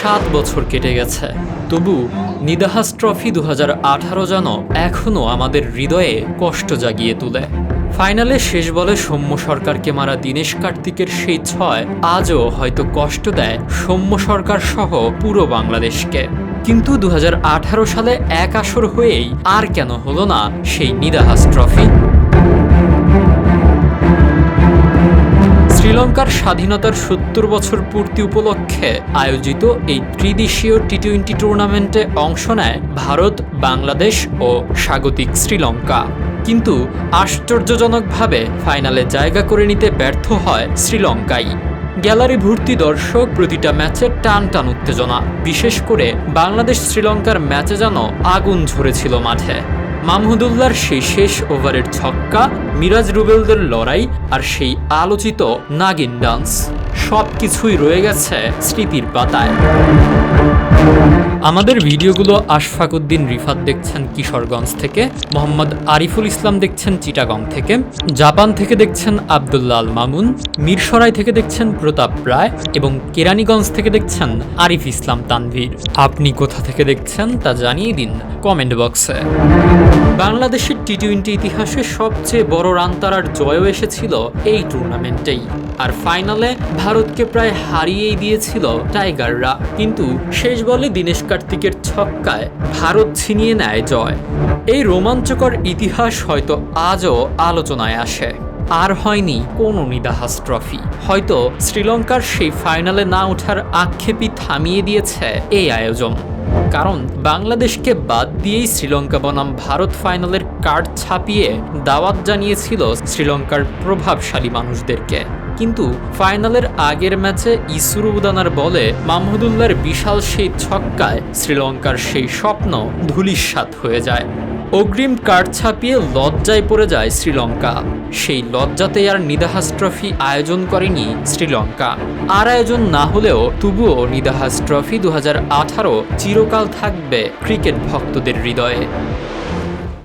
সাত বছর কেটে গেছে। তবু নিদাহাস ট্রফি দু হাজার আঠারো যেন এখনও আমাদের হৃদয়ে কষ্ট জাগিয়ে তোলে। ফাইনালে শেষ বলে সৌম্য সরকারকে মারা দীনেশ কার্তিকের সেই ছয় আজও হয়তো কষ্ট দেয় সৌম্য সরকার সহ পুরো বাংলাদেশকে। কিন্তু দুহাজার আঠারো সালে এক আসর হয়েই আর কেন হলো না সেই নিদাহাস ট্রফি? শ্রীলঙ্কার স্বাধীনতার সত্তর বছর পূর্তি উপলক্ষে আয়োজিত এই ত্রিদেশীয় টি টোয়েন্টি টুর্নামেন্টে অংশ নেয় ভারত, বাংলাদেশ ও স্বাগতিক শ্রীলঙ্কা। কিন্তু আশ্চর্যজনকভাবে ফাইনালে জায়গা করে নিতে ব্যর্থ হয় শ্রীলঙ্কাই। গ্যালারি ভর্তি দর্শক প্রতিটা ম্যাচে টান টান উত্তেজনা। বিশেষ করে বাংলাদেশ শ্রীলঙ্কার ম্যাচে যেন আগুন ঝরেছিল মাঠে। মামহুদুল্লাহর সেই শেষ ওভারের ছক্কা, মিরাজ রুবেলদের লড়াই আর সেই আলোচিত নাগিন ডান্স সব কিছুই রয়ে গেছে স্মৃতির পাতায়। আমাদের ভিডিওগুলো আশফাক উদ্দিন রিফাত দেখছেন কিশোরগঞ্জ থেকে, মোহাম্মদ আরিফুল ইসলাম দেখছেন চিটাগং থেকে, জাপান থেকে দেখছেন আবদুল্লাহ আল মামুন, মিরসরাই থেকে দেখছেন প্রতাপ রায় এবং কেরানীগঞ্জ থেকে দেখছেন আরিফ ইসলাম তানভীর। আপনি কোথা থেকে দেখছেন তা জানিয়ে দিন কমেন্ট বক্সে। বাংলাদেশের টি টোয়েন্টি ইতিহাসে সবচেয়ে বড় রান তারার জয়ও এসেছিল এই টুর্নামেন্টেই আর ফাইনালে ভারতকে প্রায় হারিয়েই দিয়েছিল টাইগাররা। কিন্তু শেষ বলে দীনেশ কার্তিকের ছক্কায় ভারত ছিনিয়ে নেয় জয়। এই রোমাঞ্চকর ইতিহাস হয়তো আজও আলোচনায় আসে। আর হয়নি কোনো নিদাহাস ট্রফি হয়তো শ্রীলঙ্কার সেই ফাইনালে না ওঠার আক্ষেপই থামিয়ে দিয়েছে এই আয়োজন। কারণ বাংলাদেশকে বাদ দিয়েই শ্রীলঙ্কা বনাম ভারত ফাইনালের কার্ড ছাপিয়ে দাওয়াত জানিয়েছিল শ্রীলঙ্কার প্রভাবশালী মানুষদেরকে। কিন্তু ফাইনালের আগের ম্যাচে ইসুরু উদানার বলে মাহমুদুল্লাহর বিশাল সেই ছক্কায় শ্রীলঙ্কার সেই স্বপ্ন ধুলিস্বাত হয়ে যায়। অগ্রিম কার্ড ছাপিয়ে লজ্জায় পড়ে যায় শ্রীলঙ্কা। সেই লজ্জাতে আর নিদাহাস ট্রফি আয়োজন করেনি শ্রীলঙ্কা। আর আয়োজন না হলেও তবুও নিদাহাস ট্রফি দু হাজার আঠারো চিরকাল থাকবে ক্রিকেট ভক্তদের হৃদয়ে।